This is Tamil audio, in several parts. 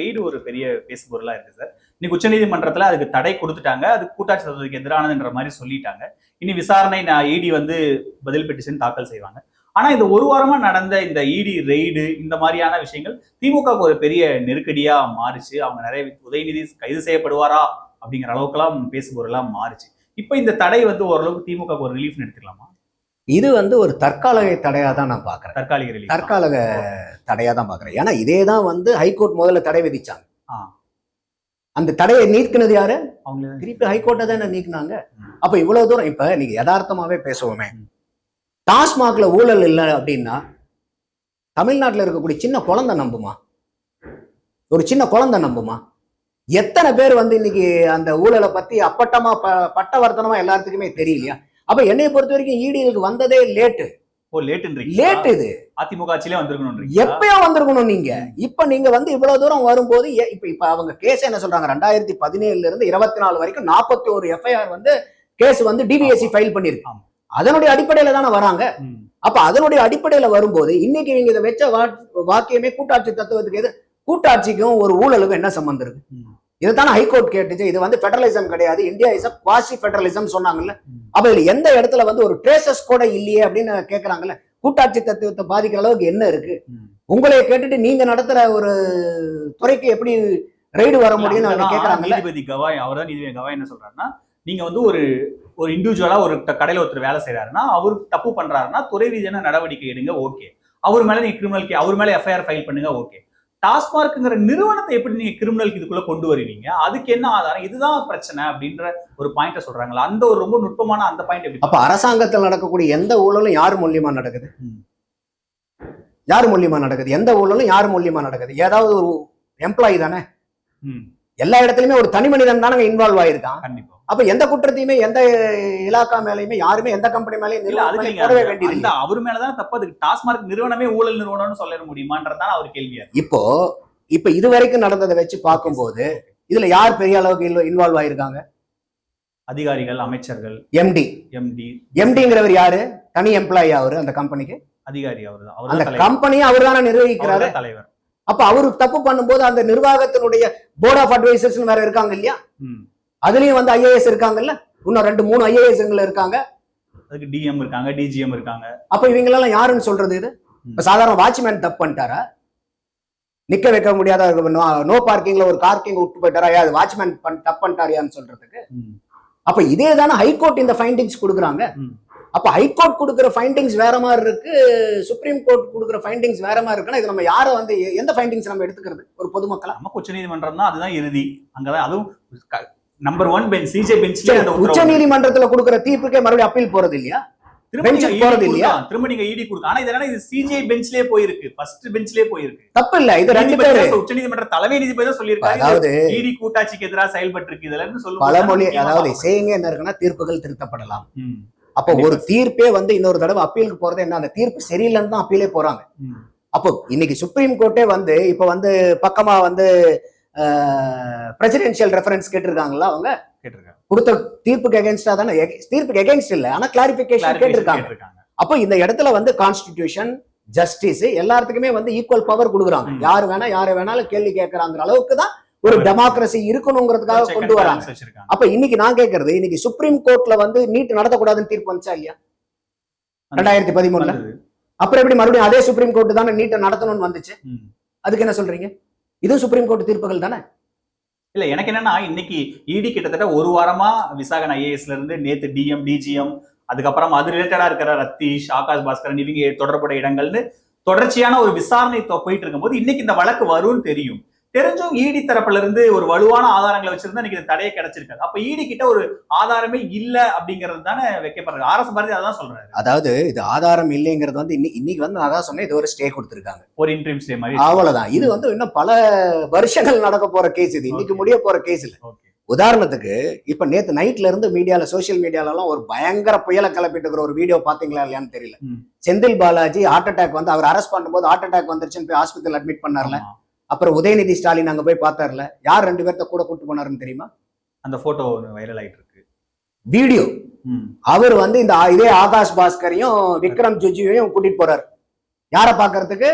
ரெய்டு ஒரு பெரிய பேசுபொருளா இருக்கு சார் இன்னைக்கு உச்சநீதிமன்றத்துல அதுக்கு தடை கொடுத்துட்டாங்க. அது கூட்டாட்சி தத்துவத்துக்கு எதிரானதுன்ற மாதிரி சொல்லிட்டாங்க. இனி விசாரணை நான் இடி வந்து பதில் பெட்டிஷன் தாக்கல் செய்வாங்க. ஆனா இந்த ஒரு வாரமா நடந்த இந்த இடி ரெய்டு இந்த மாதிரியான விஷயங்கள் திமுகவுக்கு ஒரு பெரிய நெருக்கடியா மாறுச்சு. அவங்க நிறைய உதயநிதி கைது செய்யப்படுவாரா அப்படிங்கிற அளவுக்குலாம் பேசுபொருளா மாறுச்சு. இப்போ இந்த தடை வந்து ஓரளவுக்கு திமுக ஒரு ரிலீஃப் எடுத்துக்கலாமா? இது வந்து ஒரு தற்காலிக தடையா தான் நான் பாக்குறேன் தற்காலிக தற்காலிக தடையா தான் பாக்குறேன் ஏன்னா இதே தான் வந்து ஹைகோர்ட் முதல்ல தடை விதிச்சாங்க. அந்த தடையை நீக்கினது யாரு? அவங்க திருப்பி ஹைகோர்ட்டை தானே நீக்கினாங்க. அப்ப இவ்வளவு தூரம் இப்ப நீங்க யதார்த்தமாவே பேசுவோமே. டாஸ்மாக்ல ஊழல் இல்லை அப்படின்னா தமிழ்நாட்டுல இருக்கக்கூடிய சின்ன குழந்தை நம்புமா? ஒரு சின்ன குழந்தை நம்புமா? எத்தனை பேர் வந்து இன்னைக்கு அந்த ஊழலை பத்தி அப்பட்டமா ப- பட்டவர்த்தனமா எல்லாத்துக்குமே தெரியலையா? அப்ப என்னைய பொறுத்த வரைக்கும் ஈடிகளுக்கு வந்ததே லேட்டு ஓ லேட்டுன்றீங்க லேட் இது. அதிமுக ஆட்சியிலே வந்திருக்கணும்ன்றீங்க எப்பயோ வந்திருக்கணும் நீங்க. இப்ப நீங்க வந்து இவ்வளவு தூரம் வரும்போது இப்ப இப்ப அவங்க கேஸ் என்ன சொல்றாங்க? ரெண்டாயிரத்தி பதினேழுல இருந்து இருபத்தி நாலு வரைக்கும் நாற்பத்தி ஒரு எஃப்ஐஆர் வந்து கேஸ் வந்து டிபிஎஸ்சி ஃபைல் பண்ணிருக்கு. ஆமா. அதனுடைய அடிப்படையில தானே வராங்க. அப்ப அதனுடைய அடிப்படையில வரும்போது இன்னைக்கு நீங்க இதை வச்ச வாக்கியமே கூட்டாட்சி தத்துவத்துக்கு எது கூட்டாட்சிக்கும் ஒரு ஊழலுக்கும் என்ன சம்பந்தம் இருக்கு. இதுதானே ஹைகோர்ட் கேட்டுச்சு. இது வந்து ஃபெடரலிசம் கிடையாது. இந்தியா இஸ் குவாசி ஃபெடரலிசம் சொன்னாங்கல்ல. அப்ப இதுல எந்த இடத்துல வந்து ஒரு ட்ரேசஸ் கூட இல்லையே அப்படின்னு கேக்குறாங்கல்ல? கூட்டாட்சி தத்துவத்தை பாதிக்கிற அளவுக்கு என்ன இருக்கு. உங்களை கேட்டுட்டு நீங்க நடத்துற ஒரு துறைக்கு எப்படி ரைடு வர முடியும்னு கேக்குறாங்கல்ல? நீதிபதி கவாய் அவர் தான் நீதிபதி கவாய் என்ன சொல்றாருன்னா நீங்க வந்து ஒரு ஒரு இண்டிவிஜுவலா ஒரு கடையில ஒருத்தர் வேலை செய்யறாருன்னா அவர் தப்பு பண்றாருன்னா துறை ரீதியான நடவடிக்கை எடுங்க ஓகே அவர் மேல நீங்க கிரிமினல் அவர் மேல எஃப்ஐஆர் ஃபைல் பண்ணுங்க ஓகே டாஸ்மார்க்ங்கிற நிறுவனத்தை எப்படி நீங்க கிரிமினலுக்கு இதுக்குள்ள கொண்டு வருவீங்க? அதுக்கு என்ன ஆதாரம்? இதுதான் பிரச்சனை அப்படின்ற ஒரு பாயிண்ட சொல்றாங்களா அந்த ஒரு ரொம்ப நுட்பமான அந்த பாயிண்ட் அப்ப அரசாங்கத்தில் நடக்கக்கூடிய எந்த ஊழலும் யார் மூலியமா நடக்குது. யார் மூலியமா நடக்குது? எந்த ஊழலும் யார் மூலியமா நடக்குது? ஏதாவது ஒரு எம்ப்ளாயி தானே? எல்லா இடத்துலயுமே ஒரு தனி மனிதன் தானே இன்வால்வ் ஆயிருக்கான். கண்டிப்பா. அப்ப எந்த குற்றத்தையுமே எந்த இலாக்கா மேலயுமே யாருமே எந்த கம்பெனி மேலயும் இல்ல போடவே வேண்டியது அந்த அவர் மேலதான் தப்பு. அதுக்கு டாஸ்மார்க் நிறுவனமே ஊழல் நிறுவனம்னு சொல்ல முடியுமான்றதுதான் அவர் கேள்வியா. இப்போ இப்ப இது வரைக்கும் நடந்ததை வச்சு பார்க்கும்போது இதுல யார் பெரிய அளவுக்கு இன்வால்வ் ஆயிருக்காங்க? அதிகாரிகள் அமைச்சர்கள். எம்டி எம்டி எம்டிங்கிறவர் யாரு? தனி எம்ப்ளாயி அவரு அந்த கம்பெனிக்கு அதிகாரி அவர்தான். அந்த. கம்பெனியை அவர் தானே நிர்வகிக்கிறாரு? தலைவர். அப்ப அவரு தப்பு பண்ணும்போது அந்த நிர்வாகத்தினுடைய போர்ட் ஆஃப் அட்வைசர்ஸ் வேற இருக்காங்க இல்லையா. அதுலயும் வந்து ஐஏஎஸ் இருக்காங்கல்ல? இன்னும் ரெண்டு மூணு ஐஏஎஸ் இருக்காங்க. அதுக்கு டிஎம் இருக்காங்க டிஜிஎம் இருக்காங்க. அப்ப இவங்களெல்லாம் யாருன்னு சொல்றது இது? இப்ப சாதாரண வாட்ச்மேன் தப்பு பண்ணிட்டாரா? நிக்க வைக்க முடியாத நோ பார்க்கிங்ல ஒரு பார்க்கிங் விட்டு போயிட்டாரா? அது வாட்ச்மேன் தப்பு பண்ணிட்டாரியான்னு சொல்றதுக்கு. அப்ப இதே தானே ஹைகோர்ட் இந்த ஃபைண்டிங்ஸ் கொடுக்குறாங்க. அப்ப ஹைகோர்ட் கொடுக்குற ஃபைண்டிங்ஸ் வேற மாதிரி இருக்கு. சுப்ரீம் கோர்ட் கொடுக்குற ஃபைண்டிங்ஸ் வேற மாதிரி இருக்குன்னா இது நம்ம யாரை வந்து எந்த ஃபைண்டிங்ஸ் நம்ம எடுத்துக்கிறது? ஒரு பொதுமக்களா? நமக்கு உச்ச நீதிமன்றம் தான் அதுதான் இறுதி அங்கதான் அதுவும் நம்பர் ஒன் பெஞ்ச் சிஜே பெஞ்ச்ல உச்ச நீதிமன்றத்துல கொடுக்குற தீர்ப்புக்கே மறுபடியும் அப்பீல் போறது இல்லையா திரும்ப நீங்க போறது ED இல்லையா? கொடுக்கலாம். திரும்ப நீங்க இடி கொடுக்க ஆனா இது சிஜே பெஞ்ச்லயே போயிருக்கு. ஃபர்ஸ்ட் பெஞ்ச்லயே போயிருக்கு. தப்பு இல்ல இது ரெண்டு பேரு. உச்ச நீதிமன்ற தலைமை நீதிபதி தான் அதாவது இடி கூட்டாட்சிக்கு எதிராக செயல்பட்டு இருக்கு இதுல இருந்து சொல்லும் பழமொழி அதாவது செய்யுங்க என்ன இருக்குன்னா தீர்ப்புகள் திருத்தப்படலாம். அப்போ ஒரு தீர்ப்பே வந்து இன்னொரு தடவை அப்பீலுக்கு போறது என்ன? அந்த தீர்ப்பு சரியில்லைன்னு தான் அப்பீலே போறாங்க. அப்போ இன்னைக்கு சுப்ரீம் கோர்ட்டே வந்து இப்ப வந்து பக்கமா வந்து பிரசிடென்சியல் ரெஃபரன்ஸ் கேட்டிருக்காங்கல்ல அவங்க? கேட்டிருக்காங்க. கொடுத்த தீர்ப்புக்கு எகேன்ஸ்டா தானே? தீர்ப்புக்கு எகேன்ஸ்ட் இல்ல ஆனா கிளாரிபிகேஷன் கேட்டிருக்காங்க. அப்போ இந்த இடத்துல வந்து கான்ஸ்டிடியூஷன் ஜஸ்டிஸ் எல்லாத்துக்குமே வந்து ஈக்குவல் பவர் கொடுக்குறாங்க. யார் வேணா யாரை வேணாலும் கேள்வி கேட்கறாங்கிற அளவுக்கு தான் ஒரு. டெமோக்ரஸி இருக்கணுங்கிறதுக்காக கொண்டு வராங்க. அப்ப இன்னைக்கு நான் கேட்கறது இன்னைக்கு சுப்ரீம் கோர்ட்ல வந்து நீட் நடத்தக்கூடாதுன்னு தீர்ப்பு வந்துச்சா இல்லையா? ரெண்டாயிரத்தி பதிமூணுல. அப்புறம் எப்படி மறுபடியும் அதே சுப்ரீம் கோர்ட் தானே நீட்டை நடத்தணும்னு வந்துச்சு. அதுக்கு என்ன சொல்றீங்க? இதுவும் சுப்ரீம் கோர்ட் தீர்ப்புகள் தானே? இல்ல எனக்கு என்னன்னா இன்னைக்கு இடி கிட்டத்தட்ட ஒரு வாரமா விசாகன் ஐஏஎஸ்ல இருந்து நேத்து டிஎம் டிஜிஎம் அதுக்கப்புறம் அது ரிலேட்டடா இருக்கிற ரத்தீஷ் ஆகாஷ் பாஸ்கரன் இவங்க தொடர்புடைய இடங்கள்னு தொடர்ச்சியான ஒரு விசாரணை போயிட்டு இருக்கும்போது இன்னைக்கு இந்த வழக்கு வரும்னு தெரியும். தெரிஞ்சும் இடி தரப்புல இருந்து ஒரு வலுவான ஆதாரங்களை வச்சிருந்தா இன்னைக்கு இந்த தடையை கிடைச்சிருக்காது. அப்ப இடி கிட்ட ஒரு ஆதாரமே இல்ல அப்படிங்கிறது தானே வைக்கப்படுறது ஆர்எஸ் பாரதி அதான் சொல்றாரு. அதாவது இது ஆதாரம் இல்லைங்கிறது வந்து இன்னி- இன்னைக்கு வந்து நான் தான் சொன்னேன் இது ஒரு ஸ்டே கொடுத்துருக்காங்க. ஒரு இன்ட்ரீம் ஸ்டே மாதிரி. அவ்வளவுதான். இது வந்து இன்னும் பல வருஷங்கள் நடக்க போற கேஸ் இது. இன்னைக்கு. முடிய போற கேஸ் இல்ல. உதாரணத்துக்கு இப்ப நேத்து நைட்ல இருந்து மீடியால சோசியல் மீடியால எல்லாம் ஒரு பயங்கர புயலை கிளப்பிட்டு இருக்கிற ஒரு வீடியோ பாத்தீங்களா இல்லையான்னு தெரியல. செந்தில் பாலாஜி ஹார்ட் அட்டாக் வந்து அவர் அரெஸ்ட் பண்ணும்போது ஹார்ட் அட்டாக் வந்துருச்சுன்னு போய் ஹாஸ்பிட்டல் அட்மிட் பண்ணார்ல. அப்புறம் உதயநிதி ஸ்டாலின் அங்க போய் பார்த்தார்ல யார் ரெண்டு பேர்த்த கூட கூட்டு போனாருன்னு தெரியுமா? அந்த போட்டோ வைரல் ஆயிட்டு இருக்கு வீடியோ. அவர் வந்து இந்த இதே ஆகாஷ் பாஸ்கரையும் விக்ரம் ஜுஜியையும் கூட்டிட்டு போறாரு. யாரை பாக்குறதுக்கு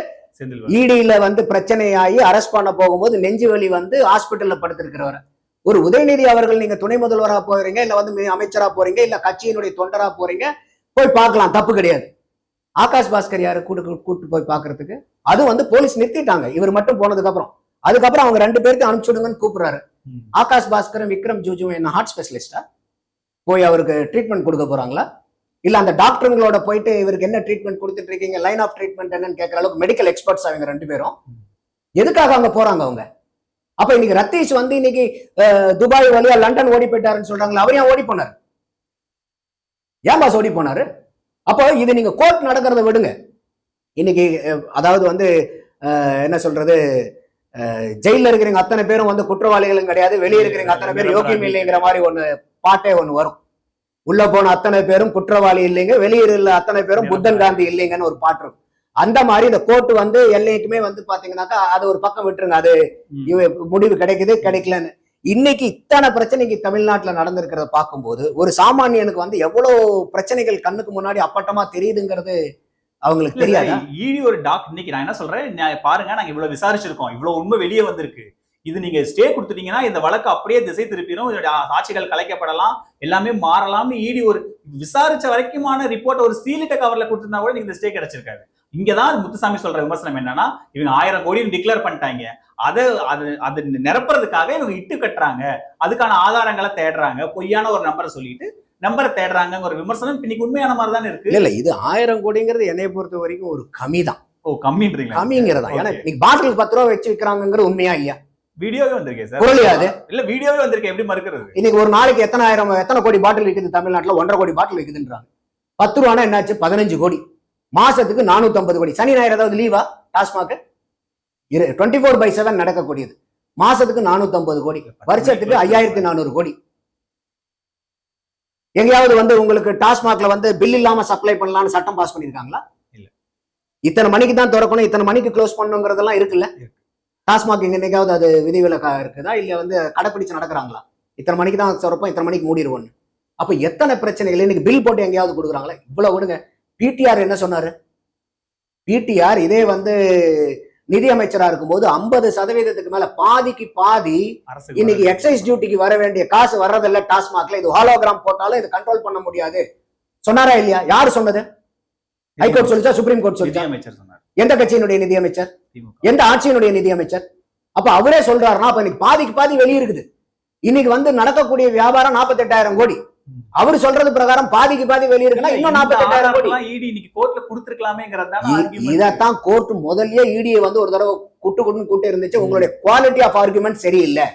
இடியில வந்து பிரச்சனையாகி அரெஸ்ட் பண்ண போகும்போது நெஞ்சு வலி வந்து ஹாஸ்பிட்டல்ல படுத்திருக்கிறவர். ஒரு உதயநிதி அவர்கள் நீங்க துணை முதல்வரா போறீங்க இல்ல வந்து அமைச்சரா போறீங்க இல்ல கட்சியினுடைய தொண்டரா போறீங்க போய் பார்க்கலாம் தப்பு கிடையாது. ஆகாஷ் பாஸ்கர் யாரு கூட்டு கூட்டு போய் பார்க்கிறதுக்கு? அது வந்து போலீஸ் நிறுத்திட்டாங்க. இவர் மட்டும் போனதுக்கு அப்புறம் அதுக்கப்புறம் அவங்க ரெண்டு பேருக்கு அனுப்பிச்சுடுங்கன்னு கூப்பிடுறாரு. ஆகாஷ் பாஸ்கரும் விக்ரம் ஜூஜுவும் என்ன ஹார்ட் ஸ்பெஷலிஸ்டா போய் அவருக்கு ட்ரீட்மெண்ட் கொடுக்க போறாங்களா? இல்ல அந்த டாக்டருங்களோட போயிட்டு இவருக்கு என்ன ட்ரீட்மெண்ட் கொடுத்துட்டு இருக்கீங்க? லைன் ஆஃப் ட்ரீட்மெண்ட் என்னன்னு கேட்கற அளவுக்கு மெடிக்கல் எக்ஸ்பர்ட்ஸ் அவங்க ரெண்டு பேரும். எதுக்காக அங்க போறாங்க அவங்க? அப்ப இன்னைக்கு ரத்தீஷ் வந்து இன்னைக்கு துபாய் வழியா லண்டன் ஓடி போயிட்டாருன்னு சொல்றாங்களா அவர் ஏன் ஓடி போனார்? ஏன் பாஸ் ஓடி போனாரு? அப்போ இது நீங்க கோர்ட் நடக்கிறத விடுங்க. இன்னைக்கு அதாவது வந்து என்ன சொல்றது அஹ், ஜெயில்ல இருக்கிறவங்க அத்தனை பேரும் வந்து குற்றவாளிகளும் கிடையாது. வெளியே இருக்கிறவங்க அத்தனை பேரும் யோக்கியம் இல்லைங்கிற மாதிரி ஒண்ணு பாட்டே ஒண்ணு வரும். உள்ள போன அத்தனை பேரும் குற்றவாளி இல்லைங்க வெளியூர்ல அத்தனை பேரும் புத்தன் காந்தி இல்லைங்கன்னு ஒரு பாட்டு இருக்கும். அந்த மாதிரி இந்த கோர்ட் வந்து எல்லைக்குமே வந்து பாத்தீங்கன்னாக்கா அது ஒரு பக்கம் விட்டுருங்க. அது முடிவு கிடைக்குது கிடைக்கலன்னு. இன்னைக்கு இத்தனை பிரச்சனைக்கு தமிழ்நாட்டுல நடந்திருக்கிறத பார்க்கும்போது ஒரு சாமானியனுக்கு வந்து எவ்வளவு பிரச்சனைகள் கண்ணுக்கு முன்னாடி அப்பட்டமா தெரியுதுங்கிறது அவங்களுக்கு தெரியாதா ஈடி ஒரு டாக் இன்னைக்கு நான் என்ன சொல்றேன் நான் பாருங்க நாங்க இவ்வளவு விசாரிச்சிருக்கோம் இவ்வளவு உண்மை வெளியே வந்திருக்கு இது நீங்க ஸ்டே கொடுத்துட்டீங்கன்னா இந்த வழக்கு அப்படியே திசை திருப்பிடும் இதோட சாட்சிகள் கலைக்கப்படலாம் எல்லாமே மாறலாம்னு ஈடி ஒரு விசாரிச்ச வரைக்குமான ரிப்போர்ட் ஒரு சீலிட்ட கவர்ல கொடுத்திருந்தா கூட நீங்க இந்த ஸ்டே கிடைச்சிருக்காது இங்கதான் முத்துசாமி சொல்ற விமர்சனம் என்னன்னா இவங்க ஆயிரம் கோடி டிக்ளேர் பண்ணிட்டாங்க அதை அது அது நிரப்புறதுக்காக இவங்க இட்டு கட்டுறாங்க அதுக்கான ஆதாரங்களை தேடுறாங்க பொய்யான ஒரு நம்பரை சொல்லிட்டு நம்பரை தேடுறாங்க ஒரு விமர்சனம் இன்னைக்கு உண்மையான மாதிரி தானே இருக்கு. இல்ல இது ஆயிரம் கோடிங்கிறது என்னைய பொறுத்த வரைக்கும் ஒரு கம்மி தான் ஓ கம்மின்றீங்களா? கம்மிங்கிறதா? ஏன்னா. இன்னைக்கு பாட்டிலுக்கு பத்து ரூபா வச்சு விற்கிறாங்கிறது உண்மையா இல்லையா? வீடியோவே வந்திருக்கே சார். குரலையா அது இல்ல வீடியோவே வந்திருக்கேன் எப்படி மறுக்கிறது? இன்னைக்கு ஒரு நாளைக்கு எத்தனை ஆயிரம் எத்தனை கோடி பாட்டில் விற்குது தமிழ்நாட்டுல? ஒன்றரை கோடி பாட்டில் விற்குதுன்றாங்க பத்து ரூபானா என்னாச்சு? பதினஞ்சு கோடி. மாசத்துக்கு நானூத்தி ஐம்பது கோடி. சனி ஞாயிறு ஏதாவது லீவா TASMAC? Twenty four by seven நடக்கக்கூடியது. மாசத்துக்கு நானூத்தி ஐம்பது கோடி வருஷத்துக்கு ஐயாயிரத்தி நானூறு கோடி. எங்கேயாவது வந்து உங்களுக்கு டாஸ்மாக்ல வந்து பில் இல்லாம சப்ளை பண்ணலாம்னு சட்டம் பாஸ் பண்ணிருக்காங்களா இல்ல. இத்தனை மணிக்கு தான் திறக்கணும் இத்தனை மணிக்கு க்ளோஸ் பண்ணுங்கிறதெல்லாம் இருக்குல்ல? இருக்கு. டாஸ்மாக் எங்க என்னைக்காவது அது விதிவிலக்கா இருக்குதா? இல்ல வந்து கடைப்பிடிச்சு நடக்கிறாங்களா? இத்தனை மணிக்கு தான் திறப்போம் இத்தனை மணிக்கு மூடிடுவோம் அப்ப எத்தனை பிரச்சனைகள்? இன்னைக்கு பில் போட்டு எங்கேயாவது கொடுக்குறாங்களா? இவ்வளவு விடுங்க பிடிஆர் என்ன சொன்னாரு? பிடிஆர் இதே வந்து நிதி அமைச்சரா இருக்கும்போது ஐம்பது சதவீதத்துக்கு மேல பாதிக்கு பாதி இன்னைக்கு எக்ஸைஸ் டியூட்டிக்கு வர வேண்டிய காசு வர்றதில்ல டாஸ்மாக்ல. இது ஹாலோகிராம் போட்டாலும் இது கண்ட்ரோல் பண்ண முடியாது. சொன்னாரா இல்லையா? யாரு சொன்னது? ஹைகோர்ட் சொல்லிச்சா சுப்ரீம் கோர்ட் சொல்லிச்சா? அமைச்சர் சொன்னார். எந்த கட்சியினுடைய நிதி அமைச்சர் எந்த ஆட்சியினுடைய நிதி அமைச்சர் அப்ப அவரே சொல்றாருன்னா அப்ப இன்னைக்கு பாதிக்கு பாதி வெளியே இருக்குது. இன்னைக்கு வந்து நடக்கக்கூடிய வியாபாரம் 48000 கோடி. அவர் சொல்றது பிரகாரம் பாதிக்கு பாதி வெளியே இருக்குன்னா இன்னும் 48000 கோடி. இடி இன்னைக்கு கோர்ட்ல கொடுத்திருக்கலாமேங்கிறது இதத்தான் கோர்ட் முதல்லயே இடியை வந்து ஒரு தடவை குட்டு குட்டுன்னு கூட்டு இருந்துச்சு. உங்களுடைய குவாலிட்டி ஆஃப் ஆர்குமெண்ட் சரியில்லை.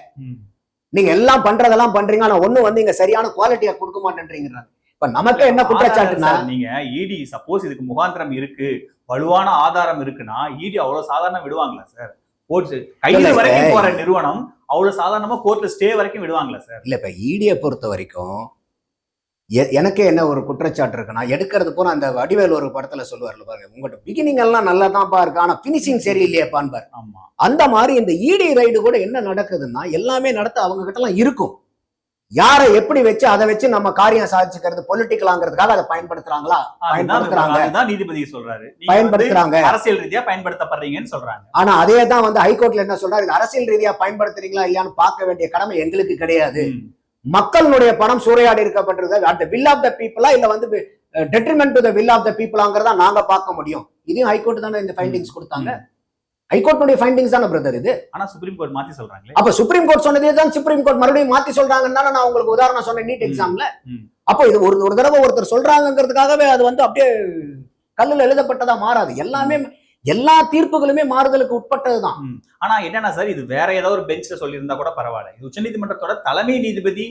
நீங்க எல்லாம் பண்றதெல்லாம் பண்றீங்க ஆனா ஒண்ணு வந்து இங்க சரியான குவாலிட்டியா கொடுக்க மாட்டேன்றீங்க இப்ப நமக்கு என்ன குற்றச்சாட்டுனா நீங்க இடி சப்போஸ் இதுக்கு முகாந்திரம் இருக்கு வலுவான ஆதாரம் இருக்குன்னா இடி அவ்வளவு சாதாரண விடுவாங்களா சார்? கோர்ட் கைது வரைக்கும். போற நிறுவனம் அவ்வளவு சாதாரணமா கோர்ட்ல ஸ்டே வரைக்கும் விடுவாங்களா சார்? இல்ல இப்ப இடியை பொறுத்த வரைக்கும் எனக்கே என்ன ஒரு குற்றச்சாட்டு இருக்குன்னா எடுக்கிறது போற அந்த வடிவேல் ஒரு படத்துல சொல்லுவார்ல பாருங்க உங்கள்கிட்ட பிகினிங் எல்லாம் நல்லா தான்ப்பா இருக்கு ஆனா பினிஷிங் சரியில்லையேப்பான்னு பாரு ஆமா. அந்த மாதிரி இந்த இடி ரைடு கூட என்ன நடக்குதுன்னா எல்லாமே நடத்த அவங்க கிட்ட எல்லாம் இருக்கும். யாரை எப்படி வச்சு அதை வச்சு நம்ம காரியம் சாதிச்சுக்கிறது பொலிட்டிக்கலாங்கிறதுக்காக அதை பயன்படுத்துறாங்களா? பயன்படுத்துறாங்க. நீதிபதி சொல்றாரு. பயன்படுத்துறாங்க. அரசியல் ரீதியா பயன்படுத்தப்படுறீங்கன்னு சொல்றாங்க. ஆனா அதே தான் வந்து ஹைகோர்ட்ல என்ன சொல்றாரு அரசியல் ரீதியா பயன்படுத்துறீங்களா இல்லையான்னு பார்க்க வேண்டிய கடமை எங்களுக்கு கிடையாது. மக்களுடைய பணம் சூறையாடி இருக்கப்பட்டிருக்கு அந்த வில் ஆஃப் த பீப்புளா இல்ல வந்து detriment to the will of the பீப்புளாங்கிறதா நாங்க பார்க்க முடியும். இதையும் ஹைகோர்ட் தானே இந்த ஃபைண்டிங்ஸ் கொடுத்தாங்க. ஹைகோர்ட்டுடைய ஃபைண்டிங்ஸ் தானே பிரதர் இது? ஆனா சுப்ரீம் கோர்ட் மாத்தி சொல்றாங்களே. அப்ப சுப்ரீம் கோர்ட் சொன்னதே தான் சுப்ரீம் கோர்ட் மறுபடியும் மாத்தி சொல்றாங்கன்னு தானே நான் உங்களுக்கு உதாரணம் சொன்னேன் நீட். எக்ஸாம்ல. அப்போ இது ஒரு ஒரு தடவை ஒருத்தர் சொல்றாங்கிறதுக்காகவே அது வந்து அப்படியே கல்லுல எழுதப்பட்டதா மாறாது. எல்லாமே எல்லா தீர்ப்புகளுமே மாறுதலுக்கு உட்பட்டதுதான். ஆனா என்னன்னா சார் இது வேற ஏதோ ஒரு பெஞ்ச்ல சொல்லியிருந்தா கூட பரவாயில்ல. இது உச்சநீதிமன்றத்தோட தலைமை நீதிபதி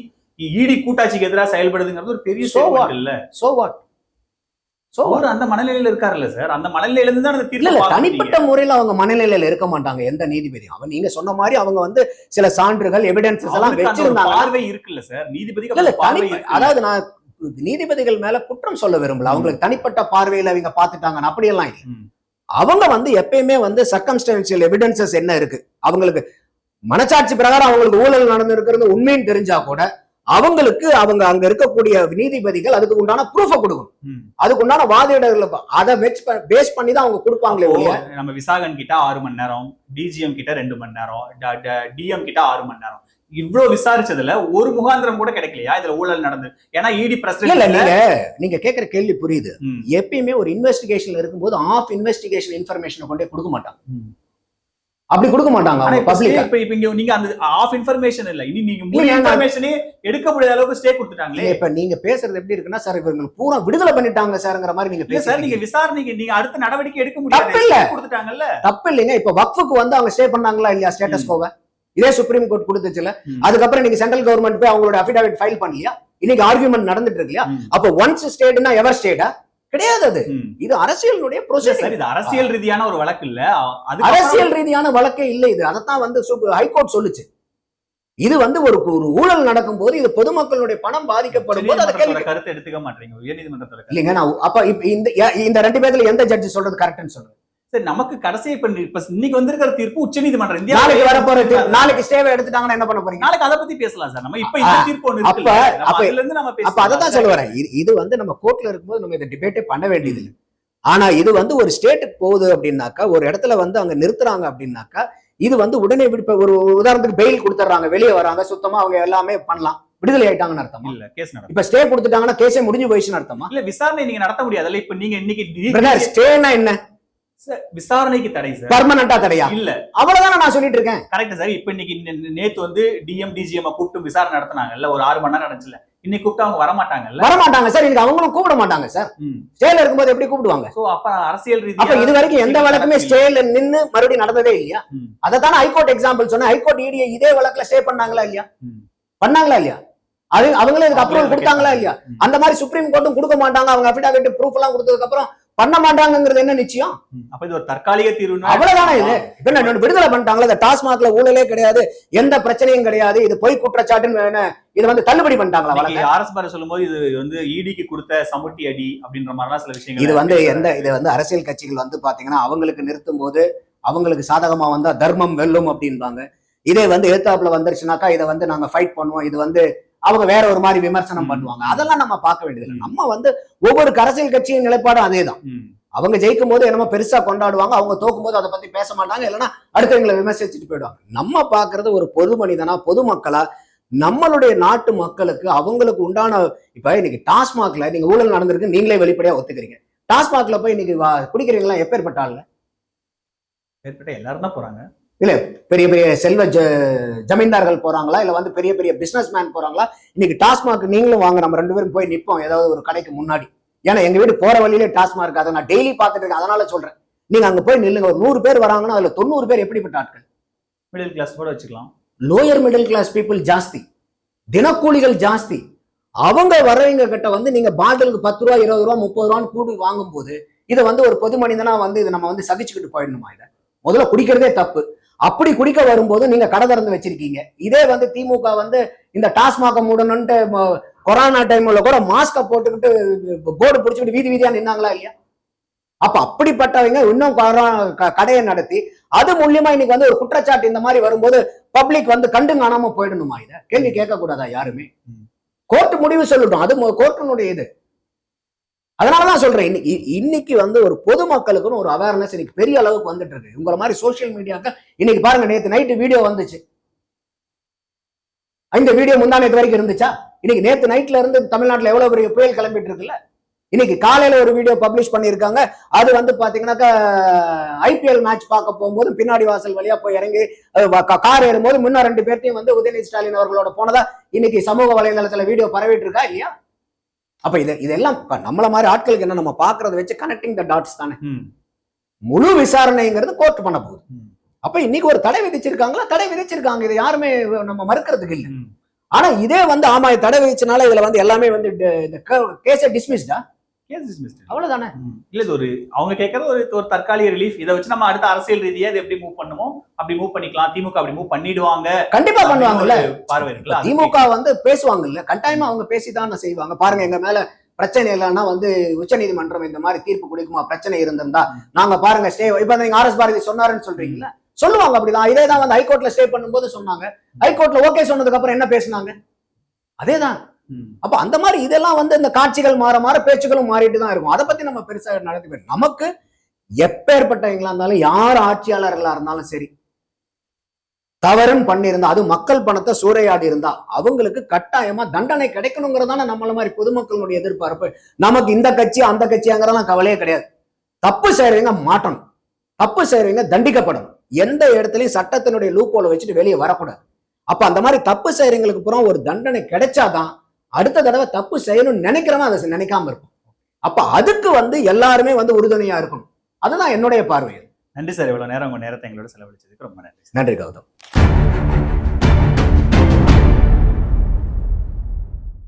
இடி கூட்டாட்சிக்கு எதிராக செயல்படுதுங்கிறது ஒரு பெரிய statement இல்ல. சோ வாட் சோ அவர் அந்த மனநிலையில இருக்காருல்ல சார். அந்த மனநிலையில இருந்து தான் அந்த தீர்ப்பு. தனிப்பட்ட முறையில அவங்க மனநிலையில இருக்க மாட்டாங்க எந்த நீதிபதி அவன் நீங்க சொன்ன மாதிரி அவங்க வந்து சில சான்றுகள் எவிடன்சஸ் எல்லாம் வச்சிருந்தாங்க பார்வை இருக்குல்ல சார். இருக்கு அதாவது நான் நீதிபதிகள் மேல குற்றம் சொல்ல விரும்பல. அவங்களுக்கு தனிப்பட்ட பார்வையில அவங்க பாத்துட்டாங்க அப்படியெல்லாம் இல்லை. அவங்க வந்து எப்பயுமே வந்து சர்க்கம்ஸ்டன்சியல் எவிடன்சஸ் என்ன இருக்கு? அவங்களுக்கு மனசாட்சி பிரகாரம் அவங்களுக்கு ஊழல் நடந்திருக்கிறது உண்மைன்னு தெரிஞ்சா கூட அவங்களுக்கு அவங்க அங்க இருக்கக்கூடிய நீதிபதிகள் அதுக்கு உண்டான ப்ரூஃப கொடுக்கணும். ம். அதுக்கு உண்டான வாதிடர்கள் அதை வெச் பேஸ் பண்ணி தான் அவங்க கொடுப்பாங்களே ஒழிய. நம்ம விசாகன் கிட்ட ஆறு மணி நேரம் டிஜிஎம் கிட்ட ரெண்டு மணி நேரம் டிஎம் கிட்ட ஆறு மணி நேரம். இவ்வளவு விசாரிச்சதுல ஒரு முகாந்திரம் கூட கிடைக்கலையா? இதுல ஊழல் நடந்து. ஏன்னா இடி இல்ல பிரசிடென்ட் நீங்க நீங்க கேக்குற கேள்வி புரியுது. எப்பயுமே ஒரு இன்வெஸ்டிகேஷன்ல இருக்கும்போது ஆஃப் இன்வெஸ்டிகேஷன் இன்ஃபர்மேஷனை கொண்டே கொடுக்க மாட்டாங்க. அப்படி கொடுக்க மாட்டாங்க இப்ப இப்ப இங்க நீங்க அந்த ஆஃப் இன்ஃபர்மேஷன் இல்ல. இனி நீங்க முழு நான்- இன்ஃபர்மேஷனே எடுக்க முடியாத அளவுக்கு ஸ்டே கொடுத்துட்டாங்களே. இப்ப நீங்க பேசுறது எப்படி இருக்குன்னா சார் இவங்க பூரா விடுதலை பண்ணிட்டாங்க சார்ங்கிற மாதிரி நீங்க இல்ல சார் நீங்க விசாரணைக்கு நீங்க அடுத்த நடவடிக்கை எடுக்க முடியாது. தப்பு இல்ல. கொடுத்துட்டாங்கல்ல. தப்பு இல்லைங்க இப்ப வக்ஃபுக்கு வந்து அவங்க ஸ்டே பண்ணாங்களா இல்லையா ஸ்டேட்டஸ். கோவ இதே சுப்ரீம் கோர்ட் கொடுத்துச்சுல. அதுக்கப்புறம் நீங்க சென்ட்ரல் கவர்மெண்ட் போய் அவங்களோட அபிடாவிட் ஃபைல் பண்ணலையா இன்னைக்கு ஆர்குமெண்ட் நடந்துட்டு இருக்கு இல்லையா. அப்ப ஒன்ஸ் ஸ்டேட்னா எவர் ஸ்டேட்டா கிடையாது அது. இது அரசியலுடைய சார் இது அரசியல் ரீதியான ஒரு வழக்கு இல்ல. அரசியல் ரீதியான வழக்கே இல்லை இது. அதைத்தான் வந்து ஹைகோர்ட் சொல்லுச்சு. இது வந்து ஒரு ஒரு ஊழல் நடக்கும்போது இது பொதுமக்களுடைய பணம் பாதிக்கப்படும் போது அதை கேள்வி கருத்து எடுத்துக்க மாட்டீங்க. உயர்நீதிமன்றத்தோட. இல்லைங்க நான் அப்ப இந்த இந்த ரெண்டு பேர்ல எந்த ஜட்ஜ் சொல்றது கரெக்ட்னு சொல்லுங்க. சரி நமக்கு கடைசி இப்ப இன்னைக்கு வந்திருக்கிற தீர்ப்பு உச்சநீதிமன்றம் இந்தியா நாளைக்கு வரப்போற தீர்ப்பு- நாளைக்கு ஸ்டேவை எடுத்துட்டாங்கன்னா என்ன பண்ண போறீங்க? நாளைக்கு அதை பத்தி பேசலாம் சார். நம்ம இப்ப இந்த தீர்ப்பு ஒண்ணு அப்ப- அதுல இருந்து நம்ம அப்ப. அதை தான் சொல்ல வரேன் இது- வந்து நம்ம கோர்ட்ல இருக்கும்போது நம்ம இதை டிபேட்டே பண்ண வேண்டியது இல்லை. ஆனா இது வந்து ஒரு ஸ்டேட்டுக்கு போகுது அப்படின்னாக்கா ஒரு இடத்துல வந்து அங்க நிறுத்துறாங்க அப்படின்னாக்கா இது வந்து உடனே விடுப்ப ஒரு உதாரணத்துக்கு பெயில் கொடுத்துட்றாங்க வெளியே வராங்க சுத்தமா அவங்க எல்லாமே பண்ணலாம். விடுதலை ஆயிட்டாங்கன்னு அர்த்தமா? இல்ல கேஸ் நடக்கும் இப்ப ஸ்டே கொடுத்துட்டாங்கன்னா கேஸே முடிஞ்சு போயிடுச்சுன்னு அர்த்தமா? இல்ல விசாரணை நீங்க நடத்த முடியாதுல்ல. இப்ப நீங்க இன்னைக்கு ஸ்டேனா என்ன? விசாரணைக்கு தடை சார் பர்மனண்டா தடையா? இல்ல. அவ்வளவுதானே நான் சொல்லிட்டு இருக்கேன் கரெக்ட் சார் இப்ப இன்னைக்கு நேத்து வந்து டிஎம் டிஜிஎம் கூப்பிட்டு விசாரணை நடத்தினாங்கல்ல ஒரு ஆறு மணி நேரம் நடந்துச்சுல. இன்னைக்கு கூப்பிட்டு அவங்க வர மாட்டாங்கல்ல வர மாட்டாங்க சார் இதுக்கு அவங்களும் கூப்பிட மாட்டாங்க சார் ஸ்டேல இருக்கும்போது எப்படி கூப்பிடுவாங்க? சோ அப்ப அரசியல் அப்ப ரீதியா இது வரைக்கும் எந்த வழக்குமே ஸ்டேல நின்னு மறுபடியும் நடந்ததே இல்லையா? ம். அதைத்தானே ஹைகோர்ட் எக்ஸாம்பிள் சொன்னா ஹைகோர்ட் இடிய இதே வழக்குல ஸ்டே பண்ணாங்களா இல்லையா. பண்ணாங்களா இல்லையா? அது அவங்களே இதுக்கு அப்ரூவல் கொடுத்தாங்களா இல்லையா. அந்த மாதிரி சுப்ரீம் கோர்ட்டும் கொடுக்க மாட்டாங்க. அவங்க அபிடாவிட் ப்ரூஃப் எல்லாம் கொடுத்ததுக்கு அப்புறம் பண்ண மாட்டாங்கிறது என்ன நிச்சயம். அப்ப இது ஒரு தற்காலிக தீர்வுனா அவ்வளவுதானே இது. என்ன விடுதலை பண்ணிட்டாங்களா இந்த டாஸ்மாக்ல ஊழலே கிடையாது எந்த பிரச்சனையும் கிடையாது இது பொய் குற்றச்சாட்டுன்னு. இது வந்து தள்ளுபடி பண்ணிட்டாங்களா வழக்கு? ஆர்எஸ் பாரு சொல்லும்போது இது வந்து இடிக்கு கொடுத்த சமுட்டி அடி அப்படின்ற மாதிரிலாம் சில விஷயங்கள் இது வந்து எந்த இது வந்து அரசியல் கட்சிகள் வந்து பாத்தீங்கன்னா அவங்களுக்கு நிறுத்தும் போது அவங்களுக்கு சாதகமா வந்தா தர்மம் வெல்லும் அப்படின்பாங்க. இதே வந்து எதிர்த்தாப்புல வந்துருச்சுனாக்கா இதை வந்து நாங்க ஃபைட் பண்ணுவோம். இது வந்து அவங்க வேற ஒரு மாதிரி விமர்சனம். பண்ணுவாங்க. அதெல்லாம் நம்ம பார்க்க வேண்டியதில்லை. நம்ம வந்து ஒவ்வொரு அரசியல் கட்சியின் நிலைப்பாடும் அதேதான். அவங்க ஜெயிக்கும் போது என்னமோ பெருசா கொண்டாடுவாங்க. அவங்க தோக்கும் போது அதை பத்தி பேச மாட்டாங்க. இல்லைன்னா அடுத்தவங்களை விமர்சிச்சுட்டு போயிடுவாங்க. நம்ம பாக்குறது ஒரு பொது மனிதனா பொதுமக்களா நம்மளுடைய நாட்டு மக்களுக்கு அவங்களுக்கு உண்டான இப்ப இன்னைக்கு டாஸ்மாக்ல நீங்க ஊழல் நடந்திருக்கு நீங்களே வெளிப்படையா ஒத்துக்கிறீங்க. டாஸ்மாக்ல போய் இன்னைக்கு குடிக்கிறீங்களா? எப்பேற்பட்ட ஆளுங்க? ஏற்பட்ட எல்லாரும் தான் போறாங்க. பெரிய பெரிய செல்வ ஜ ஜமீன்தார்கள் போறாங்களா? இல்ல வந்து பெரிய பெரிய பிசினஸ் மேன் போறாங்களா? இன்னைக்கு டாஸ்மாக் நீங்களும் வாங்க நம்ம ரெண்டு பேரும் போய் நிப்போம் ஏதாவது ஒரு கடைக்கு முன்னாடி. ஏன்னா எங்க வீடு போற வழியிலே டாஸ்மாக் அதை நான் டெய்லி பார்த்துட்டு இருக்கேன். அதனால சொல்றேன். நீங்க அங்க போய் நில்லுங்க. ஒரு நூறு பேர் வராங்கன்னா அதுல தொண்ணூறு பேர் எப்படிப்பட்ட ஆட்கள்? மிடில் கிளாஸ் கூட வச்சுக்கலாம். லோயர் மிடில் கிளாஸ் பீப்புள் ஜாஸ்தி. தினக்கூலிகள் ஜாஸ்தி. அவங்க வர்றவங்க கிட்ட வந்து நீங்க பாட்டிலுக்கு பத்து ரூபா இருபது ரூபா முப்பது ரூபான்னு கூடி வாங்கும்போது இதை வந்து ஒரு பொது மனிதனா வந்து இதை நம்ம வந்து சகிச்சுக்கிட்டு போயிடணுமா இதை? முதல்ல குடிக்கிறதே தப்பு. அப்படி குடிக்க வரும்போது நீங்க கடை திறந்து வச்சிருக்கீங்க. இதே வந்து திமுக வந்து இந்த டாஸ்மாக மூடணும்ட்டு கொரோனா டைம்ல கூட மாஸ்க போட்டுக்கிட்டு போர்டு பிடிச்சிக்கிட்டு வீதி வீதியா நின்னாங்களா இல்லையா? அப்ப அப்படிப்பட்டவங்க இன்னும் கடையை நடத்தி அது மூலியமா இன்னைக்கு வந்து ஒரு குற்றச்சாட்டு இந்த மாதிரி வரும்போது பப்ளிக் வந்து கண்டு காணாம போயிடணுமா இதை? கேள்வி கேட்க கூடாதா யாருமே. கோர்ட் முடிவு சொல்லட்டும் அது கோர்ட்டினுடைய இது. அதனாலதான் சொல்றேன் இன்னைக்கு இன்னைக்கு வந்து ஒரு பொதுமக்களுக்குன்னு ஒரு அவேர்னஸ் இன்னைக்கு பெரிய அளவுக்கு வந்துட்டு இருக்கு. உங்களை மாதிரி சோஷியல் மீடியாக்கள் இன்னைக்கு பாருங்க நேத்து நைட்டு வீடியோ வந்துச்சு. இந்த வீடியோ முந்தா நேற்று வரைக்கும் இருந்துச்சா? இன்னைக்கு நேத்து நைட்ல இருந்து தமிழ்நாட்டுல எவ்வளவு பெரிய புயல் கிளம்பிட்டு இருக்குல்ல? இன்னைக்கு காலையில ஒரு வீடியோ பப்ளிஷ் பண்ணியிருக்காங்க. அது வந்து பாத்தீங்கன்னாக்கா ஐபிஎல் மேட்ச் பார்க்க போகும்போது பின்னாடி வாசல் வழியா போய் இறங்கி கார் ஏறும்போது முன்ன ரெண்டு பேர்த்தையும் வந்து உதயநிதி ஸ்டாலின் அவர்களோட போனதா இன்னைக்கு சமூக வலைதளத்துல வீடியோ பரவிட்டு இருக்கா இல்லையா? அப்ப இது இதெல்லாம் நம்மள மாதிரி ஆட்களுக்கு என்ன நம்ம பாக்குறத வச்சு கனெக்டிங் த டாட்ஸ் தானே. முழு விசாரணைங்கிறது கோர்ட் பண்ண போகுது. அப்ப இன்னைக்கு ஒரு தடை விதிச்சிருக்காங்களா தடை விதிச்சிருக்காங்க இது யாருமே நம்ம மறுக்கிறதுக்கு இல்லை. ஆனா இதே வந்து ஆமா தடை விதிச்சனால இதுல வந்து எல்லாமே வந்து இந்த கேஸ டிஸ்மிஸ்டா Dismissed. அவ்வளவுதானே. இல்ல இது ஒரு அவங்க கேட்கறது ஒரு ஒரு தற்காலிக ரிலீஃப் இதை வச்சு நம்ம அடுத்த அரசியல் ரீதியா இது எப்படி மூவ் பண்ணுமோ அப்படி மூவ் பண்ணிக்கலாம். திமுக அப்படி மூவ் பண்ணிடுவாங்க. கண்டிப்பா பண்ணுவாங்கல்ல. பார்வை இருக்குல்ல திமுக வந்து பேசுவாங்கல்ல. கட்டாயமா அவங்க பேசிதான் செய்வாங்க. பாருங்க எங்க மேல பிரச்சனை இல்லைன்னா வந்து உச்சநீதிமன்றம் இந்த மாதிரி தீர்ப்பு கொடுக்குமா? பிரச்சனை இருந்திருந்தா. நாங்க பாருங்க ஸ்டே இப்ப நீங்க ஆர் எஸ் பாரதி சொன்னாருன்னு சொல்றீங்கல்ல. சொல்லுவாங்க அப்படிதான். இதே தான் வந்து ஹைகோர்ட்ல ஸ்டே பண்ணும்போது சொன்னாங்க. ஹைகோர்ட்ல ஓகே சொன்னதுக்கு அப்புறம் என்ன பேசுனாங்க? அதேதான். அப்ப அந்த மாதிரி இதெல்லாம் வந்து இந்த காட்சிகள் மாற மாற பேச்சுகளும் மாறிட்டு தான் இருக்கும். அதை பத்தி நம்ம பெருசா நடத்தி நமக்கு எப்பேற்பட்டவங்களா இருந்தாலும் யார் ஆட்சியாளர்களா இருந்தாலும் சரி தவறுன்னு பண்ணியிருந்தா அது மக்கள் பணத்தை சூறையாடி இருந்தா அவங்களுக்கு கட்டாயமா தண்டனை கிடைக்கணுங்கிறதான நம்மள மாதிரி பொதுமக்களுடைய எதிர்பார்ப்பு. நமக்கு இந்த கட்சி அந்த கட்சியாங்கிறதெல்லாம் கவலையே கிடையாது. தப்பு செய்யறவங்க மாட்டணும் தப்பு செய்யறவங்க தண்டிக்கப்படணும். எந்த இடத்துலயும் சட்டத்தினுடைய லூப்போல வச்சுட்டு வெளியே வரக்கூடாது. அப்ப அந்த மாதிரி தப்பு செய்யறவங்களுக்கு புறம் ஒரு தண்டனை கிடைச்சாதான் அடுத்த தடவை தப்பு செய்யணும்னு நினைக்கிறவன் அதை நினைக்காம இருக்கும் அப்ப அதுக்கு வந்து எல்லாருமே வந்து உறுதுணையா இருக்கணும். அதுதான் என்னுடைய பார்வை. நன்றி சார் இவ்வளவு நேரம் உங்க நேரத்தை எங்களோட செலவழிச்சதுக்கு ரொம்ப நன்றி நன்றி கௌதம்.